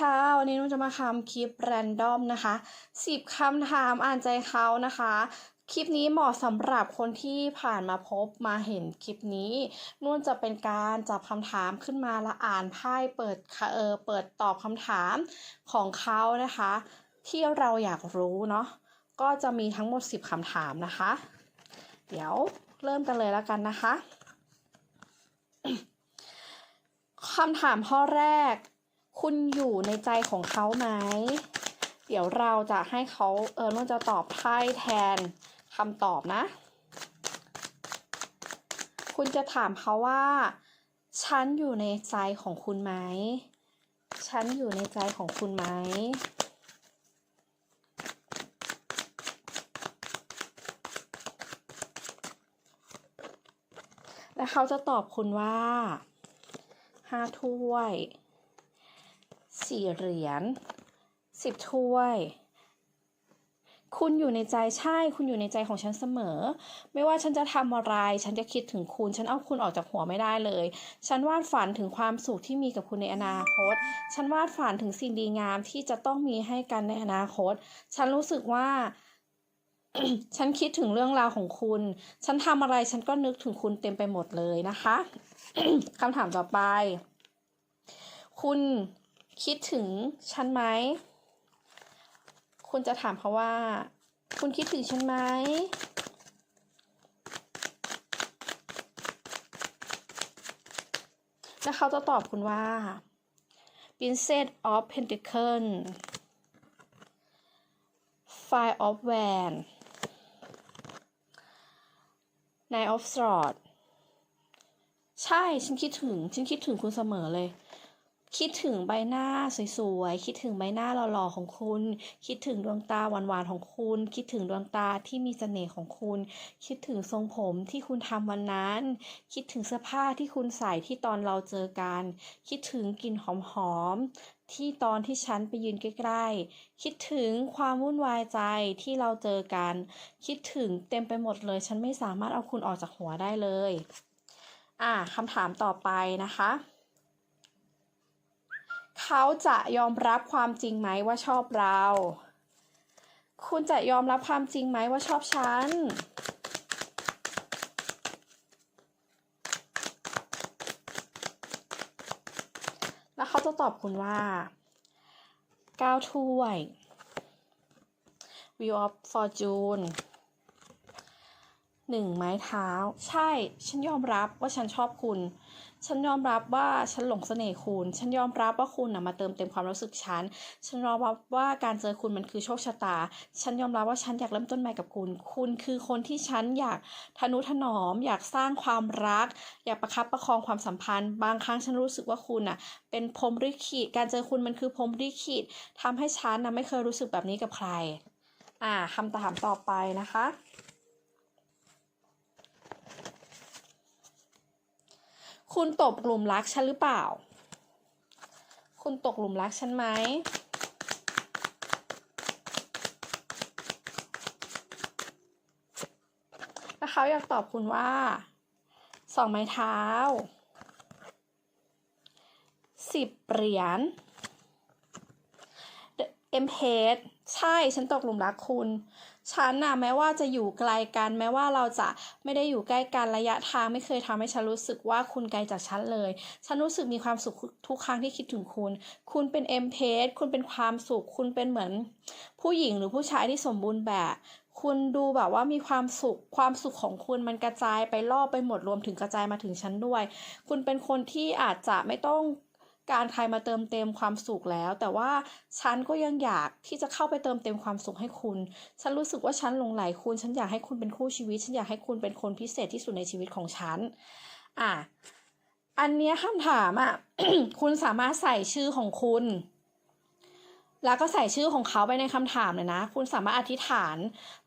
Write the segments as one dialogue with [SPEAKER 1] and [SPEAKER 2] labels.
[SPEAKER 1] ค่ะ วันนี้นุ่นจะมาทำคลิปแรนดอมนะคะสิบคำถามอ่านใจเขานะคะ คลิปนี้เหมาะสำหรับคนที่ผ่านมาพบมาเห็นคลิปนี้นุ่นจะเป็นการจับคำถามขึ้นมาและอ่านไพ่เปิดเออเปิดตอบคำถามของเขานะคะ ที่เราอยากรู้เนาะก็จะมีทั้งหมด 10คำถามนะคะ เดี๋ยวเริ่มกันเลยแล้วกันนะคะคำถามข้อแรก คุณอยู่ในใจของเขาไหม เดี๋ยวเราจะให้เขาเออนุ่นจะตอบไพ่แทนคำตอบนะ คุณจะถามเขาว่า ฉันอยู่ในใจของคุณไหม ฉันอยู่ในใจของคุณไหมและเขาจะตอบคุณว่าห้าถ้วย สี่เหรียญสิบถ้วย คุณอยู่ในใจใช่ คุณอยู่ในใจของฉันเสมอ ไม่ว่าฉันจะทำอะไร ฉันจะคิดถึงคุณ ฉันเอาคุณออกจากหัวไม่ได้เลย ฉันวาดฝันถึงความสุขที่มีกับคุณในอนาคต ฉันวาดฝันถึงสิ่งดีงามที่จะต้องมีให้กันในอนาคต ฉันรู้สึกว่าฉันคิดถึงเรื่องราวของคุณ ฉันทำอะไรฉันก็นึกถึงคุณเต็มไปหมดเลยนะคะ คำถามต่อไป คุณ คิดถึงฉันไหม คุณจะถามเขาว่า คุณคิดถึงฉันไหม แล้วเขาจะตอบคุณว่า Princess of Pentacle Five of Wands Nine of Swords ใช่ ฉันคิดถึง ฉันคิดถึงคุณเสมอเลย คิดถึงใบหน้าสวยๆ คิดถึงใบหน้าหล่อๆของคุณ คิดถึงดวงตาหวานๆของคุณ คิดถึงดวงตาที่มีเสน่ห์ของคุณ คิดถึงทรงผมที่คุณทำวันนั้น คิดถึงเสื้อผ้าที่คุณใส่ที่ตอนเราเจอกัน คิดถึงกลิ่นหอมๆ ที่ตอนที่ฉันไปยืนใกล้ๆ คิดถึงความวุ่นวายใจที่เราเจอกัน คิดถึงเต็มไปหมดเลย ฉันไม่สามารถเอาคุณออกจากหัวได้เลย อ่าคำถามต่อไปนะคะ เขาจะยอมรับความจริงไหมว่าชอบเรา คุณจะยอมรับความจริงไหมว่าชอบฉัน แล้วเขาจะตอบคุณว่าเก้าถ้วย Wheel of Fortune หนึ่งไม้เท้า ใช่ ฉันยอมรับว่าฉันชอบคุณ ฉันยอมรับว่าฉันหลงเสน่ห์คุณ ฉันยอมรับว่าคุณนะมาเติมเต็มความรู้สึกฉัน ฉันยอมรับว่าการเจอคุณมันคือโชคชะตา ฉันยอมรับว่าฉันอยากเริ่มต้นใหม่กับคุณ คุณคือคนที่ฉันอยากทนุถนอม อยากสร้างความรัก อยากประคับประคองความสัมพันธ์ บางครั้งฉันรู้สึกว่าคุณน่ะ เป็นพรมลิขิตการเจอคุณมันคือพรมลิขิตทำให้ฉันนะไม่เคยรู้สึกแบบนี้กับใคร อ่าคำถามต่อไปนะคะ คุณตกหลุมรักฉันหรือเปล่า คุณตกหลุมรักฉันไหม แล้วเขาอยากตอบคุณว่า สองไม้เท้า สิบเหรียญเอ็มเพสใช่ ฉันตกหลุมรักคุณ ฉันน่ะแม้ว่าจะอยู่ไกลกันแม้ว่าเราจะไม่ได้อยู่ใกล้กันระยะทางไม่เคยทำให้ฉันรู้สึกว่าคุณไกลจากฉันเลย ฉันรู้สึกมีความสุขทุกครั้งที่คิดถึงคุณ คุณเป็นเอ็มเพสคุณเป็นความสุข คุณเป็นเหมือน ผู้หญิงหรือผู้ชายที่สมบูรณ์แบบ คุณดูแบบว่ามีความสุข ความสุขของคุณมันกระจายไปรอบไปหมดรวมถึงกระจายมาถึงฉันด้วย คุณเป็นคนที่อาจจะไม่ต้อง การใครมาเติมเต็มความสุขแล้ว แต่ว่าฉันก็ยังอยากที่จะเข้าไปเติมเต็มความสุขให้คุณ ฉันรู้สึกว่าฉันหลงไหลคุณ ฉันอยากให้คุณเป็นคู่ชีวิต ฉันอยากให้คุณเป็นคนพิเศษที่สุดในชีวิตของฉัน อะ อันเนี้ยคำถามอะ คุณสามารถใส่ชื่อของคุณ แล้วก็ใส่ชื่อของเขาไปในคำถามเลยนะ คุณสามารถอธิษฐาน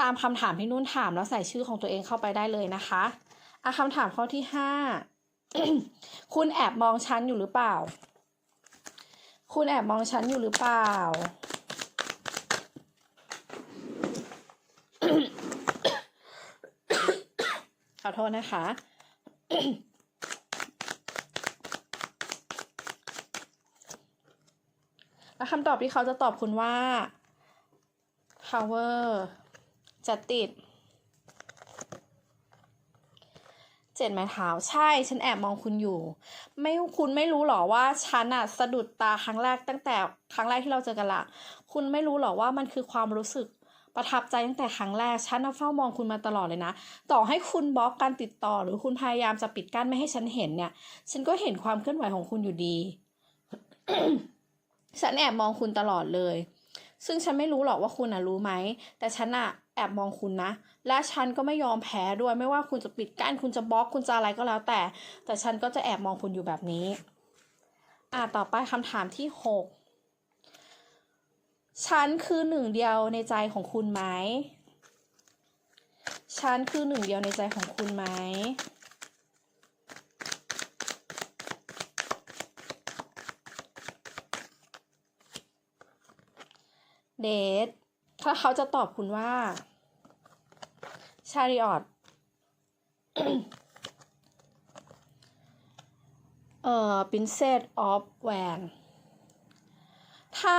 [SPEAKER 1] ตามคำถามที่นุ่นถามแล้วใส่ชื่อของตัวเองเข้าไปได้เลยนะคะอะคำถามข้อที่ห้าคุณแอบมองฉันอยู่หรือเปล่า คุณแอบมองฉันอยู่หรือเปล่า ขอโทษนะคะ และคำตอบที่เขาจะตอบคุณว่า power จะติด เจ็ดไม้เท้าใช่ฉันแอบมองคุณอยู่ ไม่คุณไม่รู้หรอว่าฉันอะสะดุดตาครั้งแรกตั้งแต่ครั้งแรกที่เราเจอกันละคุณไม่รู้หรอว่ามันคือความรู้สึกประทับใจตั้งแต่ครั้งแรก ฉันน่ะเฝ้ามองคุณมาตลอดเลยนะ ต่อให้คุณบล็อกการติดต่อ หรือคุณพยายามจะปิดกั้นไม่ให้ฉันเห็นเนี่ย ฉันก็เห็นความเคลื่อนไหวของคุณอยู่ดี ฉันแอบมองคุณตลอดเลย ซึ่งฉันไม่รู้หรอกว่าคุณอะรู้ไหม แต่ฉันอะ แอบมองคุณนะ และฉันก็ไม่ยอมแพ้ด้วย ไม่ว่าคุณจะปิดกั้น คุณจะบล็อก คุณจะอะไรก็แล้วแต่ แต่ฉันก็จะแอบมองคุณอยู่แบบนี้ อ่าต่อไปคำถามที่หกฉันคือหนึ่งเดียวในใจของคุณไหม ฉันคือหนึ่งเดียวในใจของคุณไหม เดท ถ้าเขาจะตอบคุณว่าชาริออตเอ่อ Princess of Van ถ้า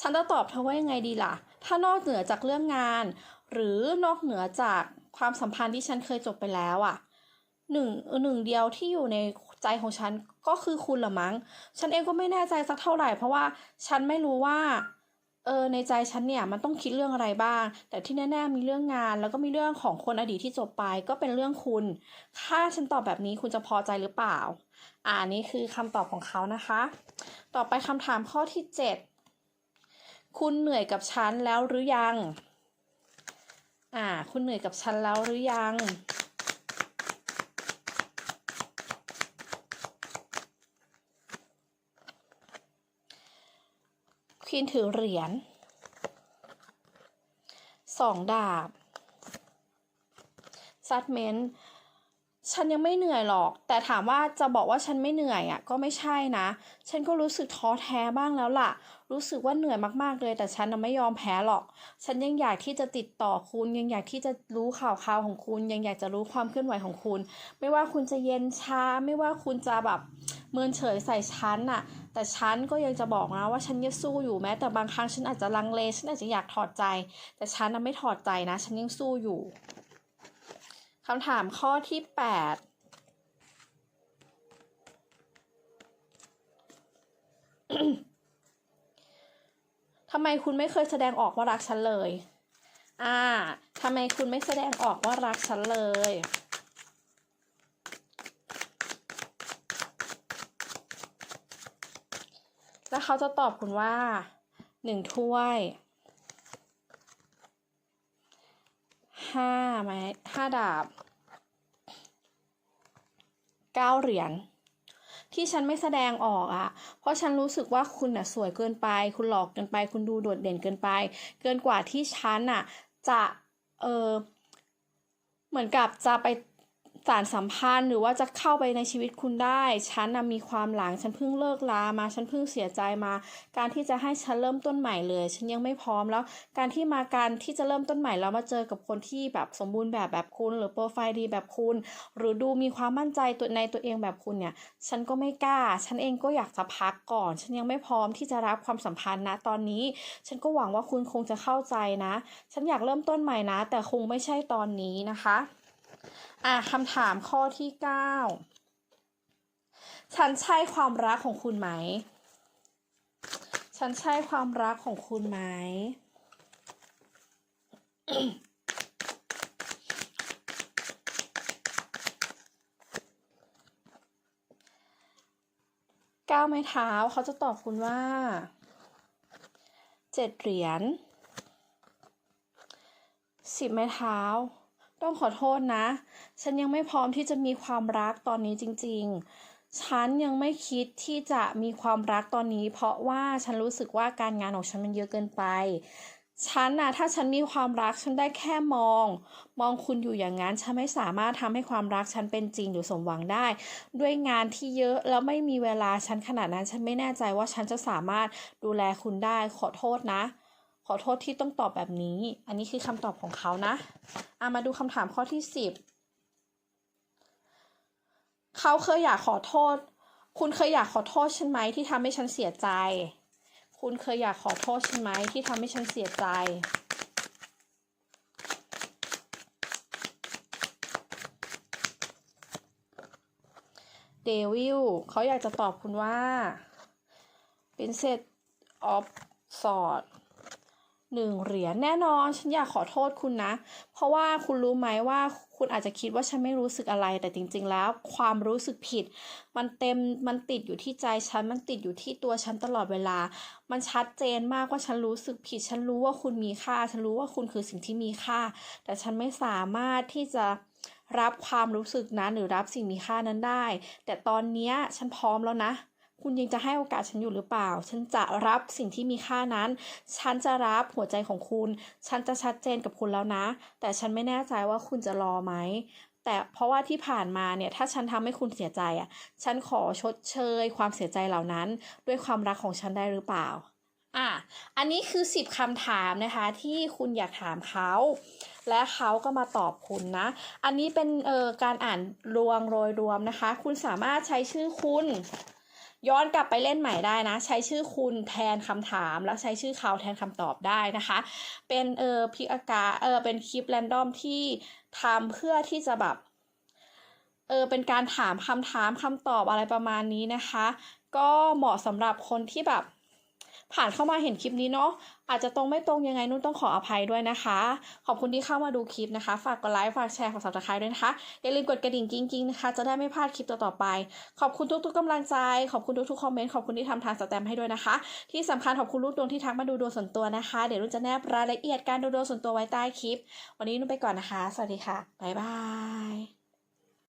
[SPEAKER 1] ฉันจะตอบเธอว่ายังไงดีล่ะ ถ้านอกเหนือจากเรื่องงาน หรือนอกเหนือจากความสัมพันธ์ที่ฉันเคยจบไปแล้วอะหนึ่งหนึ่งเดียวที่อยู่ในใจของฉันก็คือคุณละมั้ง ฉันเองก็ไม่แน่ใจสักเท่าไหร่ เพราะว่าฉันไม่รู้ว่า เออในใจฉันเนี่ยมันต้องคิดเรื่องอะไรบ้าง แต่ที่แน่ๆมีเรื่องงาน แล้วก็มีเรื่องของคนอดีตที่จบไปก็เป็นเรื่องคุณ ถ้าฉันตอบแบบนี้คุณจะพอใจหรือเปล่า อ่านี่คือคำตอบของเขานะคะ ต่อไปคำถามข้อที่เจ็ดคุณเหนื่อยกับฉันแล้วหรือยัง อ่า คุณเหนื่อยกับฉันแล้วหรือยัง ควีนถือเหรียญสองดาบซัดเมนฉันยังไม่เหนื่อยหรอก แต่ถามว่าจะบอกว่าฉันไม่เหนื่อยอะก็ไม่ใช่นะ ฉันก็รู้สึกท้อแท้บ้างแล้วล่ะ รู้สึกว่าเหนื่อยมากๆเลย แต่ฉันไม่ยอมแพ้หรอก ฉันยังอยากที่จะติดต่อคุณยังอยากที่จะรู้ข่าวคราวของคุณ ยังอยากจะรู้ความเคลื่อนไหวของคุณ ไม่ว่าคุณจะเย็นชาไม่ว่าคุณจะแบบ เมินเฉยใส่ฉันน่ะ แต่ฉันก็ยังจะบอกนะว่าฉันยังสู้อยู่แม้แต่บางครั้งฉันอาจจะลังเลฉันอาจจะอยากถอดใจ แต่ฉันน่ะไม่ถอดใจนะ ฉันยังสู้อยู่คำถามข้อที่แปดทำไมคุณไม่เคยแสดงออกว่ารักฉันเลย อ่า ทำไมคุณไม่แสดงออกว่ารักฉันเลย แล้วเขาจะตอบคุณว่าหนึ่งถ้วยห้าไม้ห้าดาบเก้าเหรียญที่ฉันไม่แสดงออกอะ่ะ เพราะฉันรู้สึกว่าคุณน่ะสวยเกินไป คุณหลอกเกินไป คุณดูโดดเด่นเกินไป เกินกว่าที่ฉันน่ะจะ เออเหมือนกับจะไป สารสัมพันธ์หรือว่าจะเข้าไปในชีวิตคุณได้ ฉันน่ะมีความหลัง ฉันเพิ่งเลิกลามา ฉันเพิ่งเสียใจมา การที่จะให้ฉันเริ่มต้นใหม่เลย ฉันยังไม่พร้อมแล้ว การที่มาการที่จะเริ่มต้นใหม่แล้วมาเจอกับคนที่แบบสมบูรณ์แบบแบบคุณ หรือโปรไฟล์ดีแบบคุณ หรือดูมีความมั่นใจตัวในตัวเองแบบคุณเนี่ย ฉันก็ไม่กล้า ฉันเองก็อยากจะพักก่อน ฉันยังไม่พร้อมที่จะรับความสัมพันธ์นะตอนนี้ ฉันก็หวังว่าคุณคงจะเข้าใจนะ ฉันอยากเริ่มต้นใหม่นะ แต่คงไม่ใช่ตอนนี้นะคะ อะคำถามข้อที่เก้าฉันใช่ความรักของคุณไหม ฉันใช่ความรักของคุณไหมก้าวไม้เท้าเขาจะตอบคุณว่า เจ็ดเหรียญสิบไม้เท้า ต้องขอโทษนะ ฉันยังไม่พร้อมที่จะมีความรักตอนนี้จริง ๆ ฉันยังไม่คิดที่จะมีความรักตอนนี้ เพราะว่าฉันรู้สึกว่าการงานของฉันมันเยอะเกินไป ฉันน่ะถ้าฉันมีความรักฉันได้แค่มอง มองคุณอยู่อย่างนั้น ฉันไม่สามารถทำให้ความรักฉันเป็นจริงหรือสมหวังได้ ด้วยงานที่เยอะแล้วไม่มีเวลาฉันขนาดนั้น ฉันไม่แน่ใจว่าฉันจะสามารถดูแลคุณได้ขอโทษนะ อโทษที่ต้องตอบแบบนี้ อันนี้คือคำตอบของเขานะอามาดูคำถามข้อที่สิบเขาเคยอยากขอโทษ คุณเคยอยากขอโทษฉันไหมที่ทำให้ฉันเสียใจ คุณเคยอยากขอโทษฉันไหมที่ทำให้ฉันเสียใจเดวิลเขาอยากจะตอบคุณว่า Princess of Swords หนึ่งเหรียญแน่นอนฉันอยากขอโทษคุณนะ เพราะว่าคุณรู้ไหมว่าคุณอาจจะคิดว่าฉันไม่รู้สึกอะไร แต่จริง ๆ แล้ว ความรู้สึกผิด มันเต็มมันติดอยู่ที่ใจฉันมันติดอยู่ที่ตัวฉันตลอดเวลา มันชัดเจนมากว่าฉันรู้สึกผิด ฉันรู้ว่าคุณมีค่า ฉันรู้ว่าคุณคือสิ่งที่มีค่า แต่ฉันไม่สามารถที่จะรับความรู้สึกนั้นหรือรับสิ่งมีค่านั้นได้ แต่ตอนนี้ฉันพร้อมแล้วนะ คุณยังจะให้โอกาสฉันอยู่หรือเปล่า ฉันจะรับสิ่งที่มีค่านั้น ฉันจะรับหัวใจของคุณ ฉันจะชัดเจนกับคุณแล้วนะ แต่ฉันไม่แน่ใจว่าคุณจะรอไหม แต่เพราะว่าที่ผ่านมาเนี่ย ถ้าฉันทำให้คุณเสียใจอะ ฉันขอชดเชย ความเสียใจเหล่านั้น ด้วยความรักของฉันได้หรือเปล่า อะ อันนี้คือ 10คำถามนะคะ ที่คุณอยากถามเขาและเขาก็มาตอบคุณนะ อันนี้เป็นเอ่อการอ่านรวงโดยรวมนะคะ คุณสามารถใช้ชื่อคุณ ย้อนกลับไปเล่นใหม่ได้นะ ใช้ชื่อคุณแทนคำถาม แล้วใช้ชื่อเขาแทนคำตอบได้นะคะ เป็นเออพิกอากาเออเป็นคลิปแรนดอมที่ทำเพื่อที่จะแบบเออเป็นการถามคำถามคำตอบอะไรประมาณนี้นะคะ ก็เหมาะสำหรับคนที่แบบ ผ่านเข้ามาเห็นคลิปนี้เนาะอาจจะตรงไม่ตรงยังไงนุ่นต้องขออภัยด้วยนะคะ ขอบคุณที่เข้ามาดูคลิปนะคะ ฝากกดไลค์ฝากแชร์ฝาก subscribe ด้วยนะคะอย่าลืมกดกระดิ่งกิ้งๆนะคะ จะได้ไม่พลาดคลิปต่อๆไป ขอบคุณทุกๆกำลังใจ ขอบคุณทุกๆคอมเมนต์ขอบคุณที่ทำทางสแตมป์ให้ด้วยนะคะ ที่สำคัญขอบคุณลูกดวงที่ทักมาดูดวงส่วนตัวนะคะเดี๋ยวนุ่นจะแนบรายละเอียดการดูดวงส่วนตัวไว้ใต้คลิป วันนี้นุ่นไปก่อนนะคะ สวัสดีค่ะบ๊ายบาย